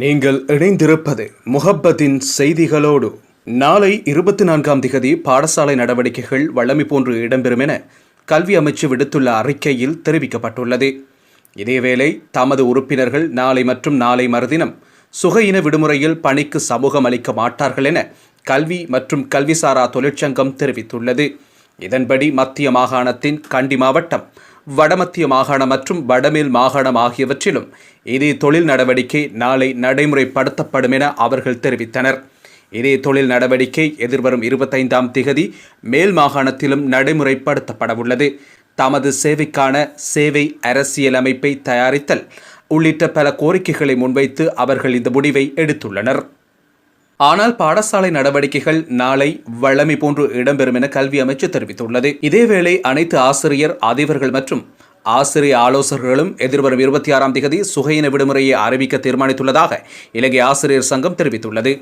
நீங்கள் இணைந்திருப்பது முஹப்பத்தின் செய்திகளோடு. நாளை இருபத்தி நான்காம் திகதி பாடசாலை நடவடிக்கைகள் வழமை போன்று இடம்பெறும் என கல்வி அமைச்சு விடுத்துள்ள அறிக்கையில் தெரிவிக்கப்பட்டுள்ளது. இதேவேளை தமது உறுப்பினர்கள் நாளை மற்றும் நாளை மறுதினம் சுகையின விடுமுறையில் பணிக்கு சமூகம் அளிக்க மாட்டார்கள் என கல்வி மற்றும் கல்விசாரா தொழிற்சங்கம் தெரிவித்துள்ளது. இதன்படி மத்திய மாகாணத்தின் கண்டி மாவட்டம் வடமத்திய மாகாணம் மற்றும் வடமேல் மாகாணம் ஆகியவற்றிலும் இதே தொழில் நடவடிக்கை நாளை நடைமுறைப்படுத்தப்படும் என அவர்கள் தெரிவித்தனர். இதே தொழில் நடவடிக்கை எதிர்வரும் இருபத்தைந்தாம் திகதி மேல் மாகாணத்திலும் நடைமுறைப்படுத்தப்படவுள்ளது. தமது சேவைக்கான சேவை அரசியலமைப்பை தயாரித்தல் உள்ளிட்ட பல கோரிக்கைகளை முன்வைத்து அவர்கள் இந்த முடிவை எடுத்துள்ளனர். ஆனால் பாடசாலை நடவடிக்கைகள் நாளை வழமை போன்று இடம்பெறும் என கல்வி அமைச்சு தெரிவித்துள்ளது. இதேவேளை அனைத்து ஆசிரியர் அதிபர்கள் மற்றும் ஆசிரிய ஆலோசகர்களும் எதிர்வரும் இருபத்தி ஆறாம் தேதி சுகையின விடுமுறையை அறிவிக்க தீர்மானித்துள்ளதாக இலங்கை ஆசிரியர் சங்கம் தெரிவித்துள்ளது.